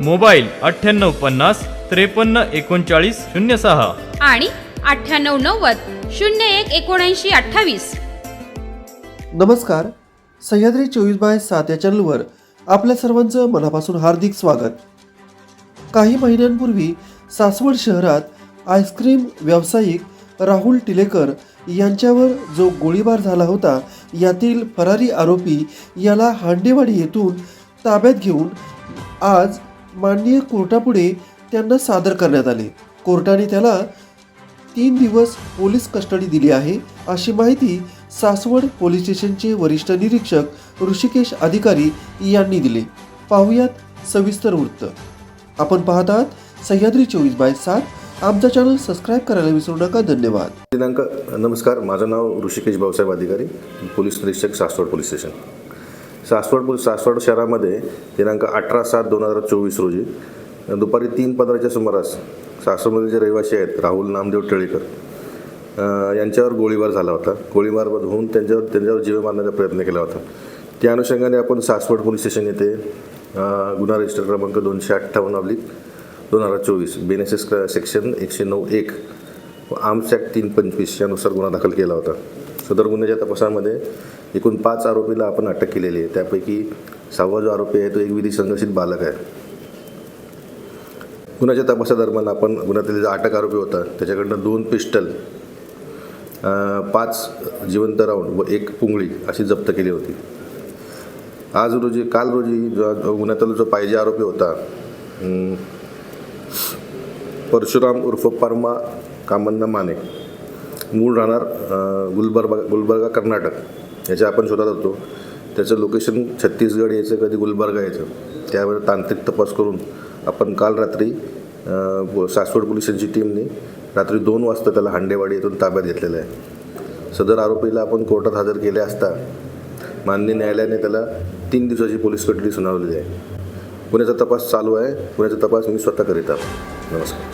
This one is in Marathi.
मोबाईल अठ्ठ्याण्णव पन्नास त्रेपन्न एकोणचाळीस शून्य सहा. आणि अठ्ठ्याण्णव नव्वद शून्य एक एकोणऐंशी अठ्ठावीस. नमस्कार. सह्याद्री चोवीस बाय सात या चॅनलवर आपल्या सर्वांचं मनापासून हार्दिक स्वागत. काही महिन्यांपूर्वी सासवड शहरात आईस्क्रीम व्यावसायिक राहुल टिलेकर यांच्यावर जो गोळीबार झाला होता यातील फरारी आरोपी याला हांडेवाडी येथून ताब्यात घेऊन आज माननीय कोर्टापुढे त्यांना सादर करण्यात आले. कोर्टाने त्याला तीन दिवस पोलीस कस्टडी दिली आहे अशी माहिती सासवड पोलीस स्टेशनचे वरिष्ठ निरीक्षक ऋषिकेश अधिकारी यांनी दिले. पाहुयात सविस्तर वृत्त. आपण पाहत आहात सह्याद्री चोवीस बाय सात. आमचा चॅनल सबस्क्राईब करायला विसरू नका. धन्यवाद. दिनांक नमस्कार. माझं नाव ऋषिकेश भाऊसाहेब अधिकारी पोलीस निरीक्षक सासवड पोलीस स्टेशन. सासवड सासवड शहरामध्ये दिनांक अठरा सात दोन हजार चोवीस रोजी दुपारी तीन पंधराच्या सुमारास सासवडमधील जे रहिवासी आहेत राहुल नामदेव टिळेकर यांच्यावर गोळीबार झाला होता. गोळीबार होऊन त्यांच्यावर त्यांच्यावर जीव मारण्याचा प्रयत्न केला होता. त्या अनुषंगाने आपण सासवड पोलीस स्टेशन येथे गुन्हा रजिस्टर क्रमांक दोनशे अठ्ठावन्न अब्लिक दोन हजार चोवीस बेन एस एस सेक्शन एकशे नऊ एक व आर्म्स ॲक्ट तीन पंचवीस यानुसार गुन्हा दाखल केला होता. सदर गुन्ह्याच्या तपासामध्ये एकूण पाच आरोपीला आपण अटक केलेली आहे. त्यापैकी सहावा जो आरोपी आहे तो एक विधी संघर्षित बालक आहे. गुन्ह्याच्या तपासादरम्यान आपण गुन्ह्यातील जो अटक आरोपी होता त्याच्याकडनं दोन पिस्टल पाच जिवंत राऊंड व एक पुंगळी अशी जप्त केली होती. आज रोजी काल रोजी जो जो गुन्ह्यातील जो पाहिजे आरोपी होता परशुराम उर्फ परमा कामन्ना माने मूळ राहणार गुलबर्गा गुलबर्गा कर्नाटक. याच्या आपण शोधात होतो. त्याचं लोकेशन छत्तीसगड यायचं कधी गुलबर्गा यायचं. त्यावर तांत्रिक तपास करून आपण काल रात्री सासवड पोलिसांची टीमने रात्री दोन वाजता त्याला हांडेवाडी येथून ताब्यात घेतलेलं आहे. सदर आरोपीला आपण कोर्टात हजर केले असता माननीय न्यायालयाने त्याला तीन दिवसाची पोलीस कटडी सुनावलेली आहे. पुण्याचा तपास चालू आहे. पुण्याचा तपास मी स्वतः करीत आहोत नमस्कार.